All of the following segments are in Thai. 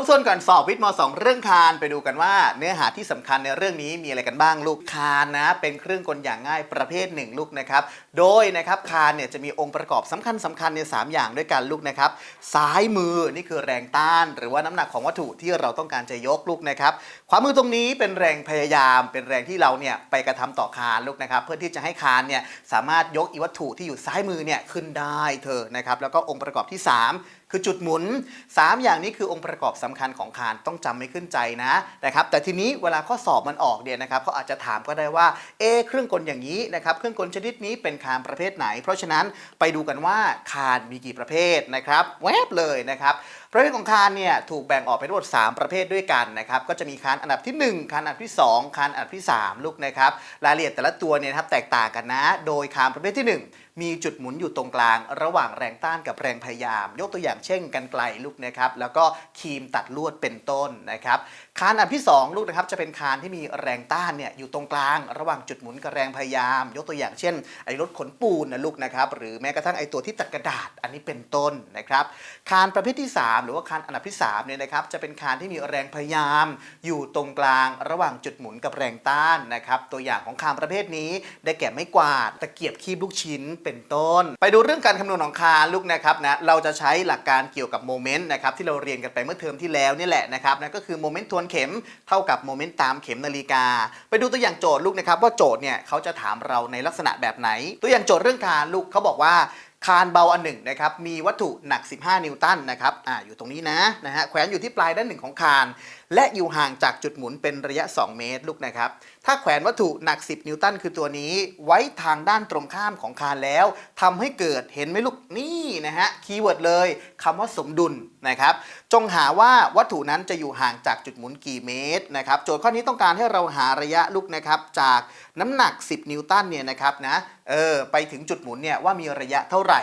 บทวนก่อนสอบวิทย์ม .2 เรื่องคานไปดูกันว่า เนื้อหาที่สำคัญในเรื่องนี้มีอะไรกันบ้างลูกคานนะ เป็นเครื่องกลอย่างง่ายประเภทหนึ่งลูกนะครับ โดยนะครับคานเนี่ยจะมีองค์ประกอบสำคัญสคัญในสามอย่างด้วยกันลูกนะครับ ซ้ายมือนี่คือแรงต้าน หรือว่าน้ำหนักของวัตถุที่เราต้องการจะยกลูกนะครับขวามือตรงนี้เป็นแรงพยายาม เป็นแรงที่เราเนี่ยไปกระทำต่อคานลูกนะครับ เพื่อที่จะให้คานเนี่ยสามารถยกอีวัตถุที่อยู่ซ้ายมือเนี่ยขึ้นได้เธอนะครับแล้วก็องค์ประกอบที่ 3 คือจุดหมุน 3 อย่างนี้คือองค์ประกอบสำคัญของคานต้องจำไม่ขึ้นใจนะนะครับแต่ทีนี้เวลาข้อสอบมันออกเนี่ยนะครับเขาอาจจะถามก็ได้ว่าเอเครื่องกลอย่างนี้นะครับเครื่องกลชนิดนี้เป็นคานประเภทไหน เพราะฉะนั้นไปดูกันว่าคานมีกี่ประเภทนะครับแวบเลยนะครับ ประเภทของคานเนี่ยถูกแบ่งออกเป็นทั้งหมด 3 ประเภทด้วยกันนะครับก็จะมีคานอันดับที่ 1คานอันดับที่ 2คานอันดับที่ 3 ลูกนะครับรายละเอียดแต่ละตัวเนี่ยครับแตกต่างกันนะ โดยคานประเภทที่ 1มีจุดหมุนอยู่ตรงกลาง ระหว่างแรงต้านกับแรงพยายาม ยกตัวอย่างเช่นกันไกลลูกนะครับแล้วก็ครีมตัดลวดเป็นต้นนะครับคานอันดับที่ 2 ลูกนะครับจะเป็นคานที่มีแรงต้านเนี่ยอยู่ตรงกลาง ระหว่างจุดหมุนกับแรงพยายาม ยกตัวอย่างเช่น ไอ้รถขนปูนนะลูกนะครับหรือแม้กระทั่งไอ้ตัวที่ตัดกระดาษอันนี้เป็นต้นนะครับคานประเภทที่ 3หรือว่าคานอันดับที่3เนี่ยนะครับจะเป็นคานที่มีแรงพยายาม อยู่ตรงกลางระหว่างจุดหมุนกับแรงต้านนะครับตัวอย่างของคานประเภทนี้ได้แก่ไม้กวาดตะเกียบคีบลูกชิ้นเป็นต้น ไปดูเรื่องการคำนวณของคานลูกนะครับนะเราจะใช้หลักการเกี่ยวกับโมเมนต์นะครับที่เราเรียนกันไปเมื่อเทอมที่แล้วนี่แหละนะครับนะก็คือโมเมนต์ทวนเข็มเท่ากับโมเมนต์ตามเข็มนาฬิกา ไปดูตัวอย่างโจทย์ลูกนะครับว่าโจทย์เนี่ยเขาจะถามเราในลักษณะแบบไหน ตัวอย่างโจทย์เรื่องคานลูกเขาบอกว่า คานเบาอันหนึ่งนะครับมีวัตถุหนัก 15 นิวตันนะครับอ่าอยู่ตรงนี้นะนะฮะแขวนอยู่ที่ปลายด้านหนึ่งของคาน และอยู่ห่างจากจุดหมุนเป็นระยะ 2 เมตรลูกนะครับ ถ้าแขวนวัตถุหนัก 10 นิวตันคือตัวนี้ไว้ทางด้านตรงข้ามของคานแล้วทำให้เกิดเห็นไหมลูกนี่นะฮะคีย์เวิร์ดเลยคำว่าสมดุลนะครับ จงหาว่าวัตถุนั้นจะอยู่ห่างจากจุดหมุนกี่เมตรนะครับ โจทย์ข้อนี้ต้องการให้เราหาระยะลูกนะครับ จากน้ำหนัก 10 นิวตันเนี่ยนะครับนะเออไปถึงจุดหมุนเนี่ยว่ามีระยะเท่าไหร่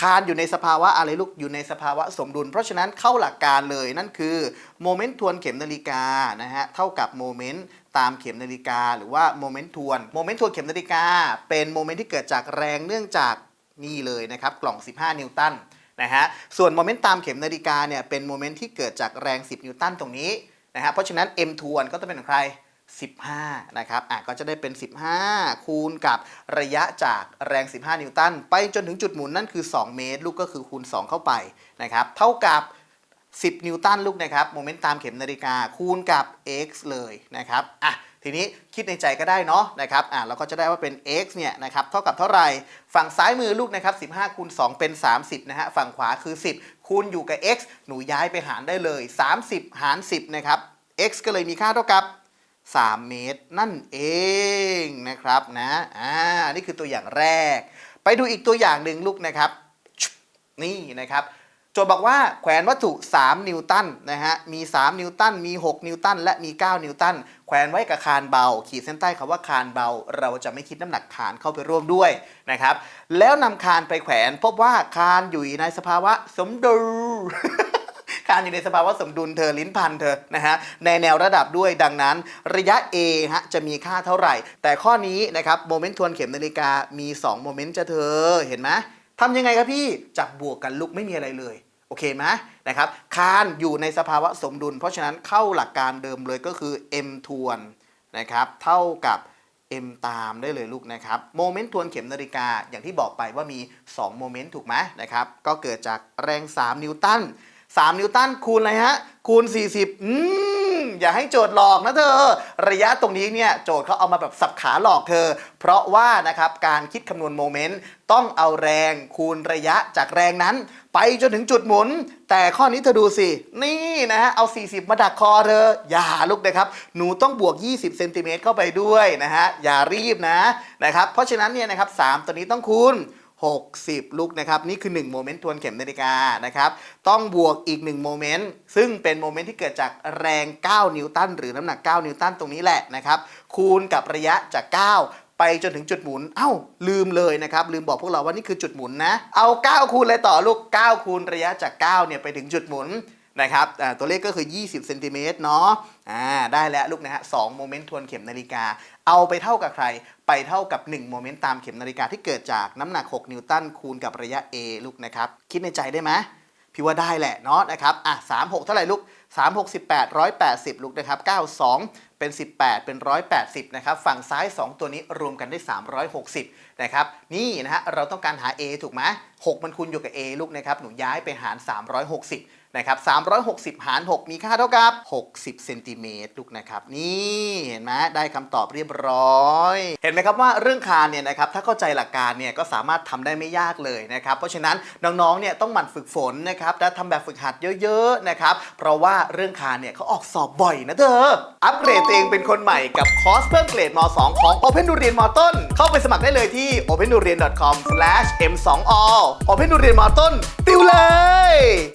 คานอยู่ในสภาวะอะไรลูกอยู่ในสภาวะสมดุล เพราะฉะนั้นเข้าหลักการเลยนั่นคือโมเมนต์ทวนเข็มนาฬิกานะฮะเท่ากับโมเมนต์ตามเข็มนาฬิกา หรือว่าโมเมนต์ทวนโมเมนต์ทวนเข็มนาฬิกา เป็นโมเมนต์ที่เกิดจากแรงเนื่องจากนี่เลยนะครับกล่อง 15 นิวตันนะฮะส่วนโมเมนต์ตามเข็มนาฬิกาเนี่ยเป็นโมเมนต์ที่เกิดจากแรง 10 นิวตันตรงนี้นะฮะเพราะฉะนั้น m ทวนก็ต้องเป็นของใคร 15 นะครับ อะ ก็จะได้เป็น 15 คูณกับระยะจากแรง 15 นิวตัน ไปจนถึงจุดหมุนนั่นคือ 2 เมตร ลูกก็คือคูณ 2 เข้าไปนะครับ เท่ากับ 10 นิวตันลูกนะครับ โมเมนต์ตามเข็มนาฬิกา คูณกับ x เลยนะครับ อะ ทีนี้คิดในใจก็ได้เนาะนะครับ อะ เราก็จะได้ว่าเป็น x เนี่ยนะครับ เท่ากับเท่าไหร่ ฝั่งซ้ายมือลูกนะครับ 15 คูณ 2 เป็น 30 นะฮะ ฝั่งขวาคือ 10 คูณอยู่กับ x หนูย้ายไปหารได้เลย 30 หาร 10 นะครับ x ก็เลยมีค่าเท่ากับ 3 เมตรนั่นเองนะครับนะอ่านี่คือตัวอย่างแรก ไปดูอีกตัวอย่างหนึ่งลูกนะครับ นี่นะครับโจทย์บอกว่าแขวนวัตถุ 3 นิวตันนะฮะมี 3 นิวตันมี 6 นิวตันและมี 9 นิวตันแขวนไว้กับคานเบา ขีดเส้นใต้คำว่าคานเบา เราจะไม่คิดน้ำหนักคานเข้าไปร่วมด้วยนะครับ แล้วนำคานไปแขวนพบว่าคานอยู่ในสภาวะสมดุล คานอยู่ในสภาวะสมดุลเธอลิ้นพันเธอนะฮะในแนวระดับด้วยดังนั้น ระยะ A ฮะจะมีค่าเท่าไหร่ แต่ข้อนี้นะครับโมเมนต์ทวนเข็มนาฬิกามี 2 โมเมนต์จะเธอเห็นไหมทำยังไงครับพี่จับบวกกันลุกไม่มีอะไรเลยโอเคไหมนะครับคานอยู่ในสภาวะสมดุล เพราะฉะนั้นเข้าหลักการเดิมเลยก็คือ m ทวนนะครับเท่ากับ m ตามได้เลยลูกนะครับโมเมนต์ทวนเข็มนาฬิกาอย่างที่บอกไปว่ามี 2 โมเมนต์ถูกไหมนะครับก็เกิดจากแรง 3 นิวตัน 3 นิวตันคูณอะไรฮะ คูณ 40 อืม อย่าให้โจทย์หลอกนะเธอ ระยะตรงนี้เนี่ย โจทย์เขาเอามาแบบสับขาหลอกเธอ เพราะว่านะครับ การคิดคำนวณโมเมนต์ต้องเอาแรงคูณระยะจากแรงนั้น ไปจนถึงจุดหมุน แต่ข้อนี้เธอดูสิ นี่นะฮะ เอา 40 มาดักคอเธอ อย่าลูกนะครับ หนูต้องบวก 20เซนติเมตรเข้าไปด้วยนะฮะ อย่ารีบนะนะครับ เพราะฉะนั้นเนี่ยนะครับ3ตัวนี้ต้องคูณ 60 ลูกนะครับ นี่คือ 1 โมเมนต์ทวนเข็มนาฬิกานะครับ ต้องบวกอีก 1 โมเมนต์ ซึ่งเป็นโมเมนต์ที่เกิดจากแรง 9 นิวตัน หรือน้ำหนัก 9 นิวตันตรงนี้แหละนะครับ คูณกับระยะจาก 9ไปจนถึงจุดหมุน เอ้า ลืมเลยนะครับ ลืมบอกพวกเราว่านี่คือจุดหมุนนะ เอา 9 คูณเลยต่อลูก 9 คูณระยะจาก 9 เนี่ย ไปถึงจุดหมุน นะครับตัวเลขก็คือ 20เซนติเมตรเนาะอ่าได้แล้วลูกนะฮะสโมเมนต์ทวนเข็มนาฬิกา เอาไปเท่ากับใคร ไปเท่ากับ 1 โมเมนต์ตามเข็มนาฬิกาที่เกิดจากน้ำหนัก 6 นิวตันคูณกับระยะ a ลูกนะครับคิดในใจได้ไหมพี่ว่าได้แหละเนาะนะครับอะ3 6 เท่าไหร่ลูก3 6 8 180 ลูกนะครับ92 เป็น 18 เป็น 180 นะครับ ฝั่งซ้าย 2 ตัวนี้รวมกันได้ 360 นะครับ นี่นะฮะ เราต้องการหา A ถูกไหม6มันคูณอยู่กับ A ลูกนะครับ หนูย้ายไปหาร 360 นะครับ 360 หาร 6 มีค่าเท่ากับ 60 เซนติเมตรลูกนะครับ นี่เห็นไหมได้คำตอบเรียบร้อย เห็นไหมครับว่าเรื่องคานเนี่ยนะครับ ถ้าเข้าใจหลักการเนี่ยก็สามารถทำได้ไม่ยากเลยนะครับ เพราะฉะนั้นน้องๆ เนี่ยต้องหมั่นฝึกฝนนะครับ และทำแบบฝึกหัดเยอะๆ นะครับ เพราะว่าเรื่องคานเนี่ยเขาออกสอบบ่อยนะเธอ อัปเกรดตัวเองเป็นคนใหม่กับคอร์สเพิ่มเกรดม 2 ของ Open ดูเรียนมต้น เข้าไปสมัครได้เลยที่ open d u r i a n c o m m 2 all Open ดูเรียนมต้น ติวเลย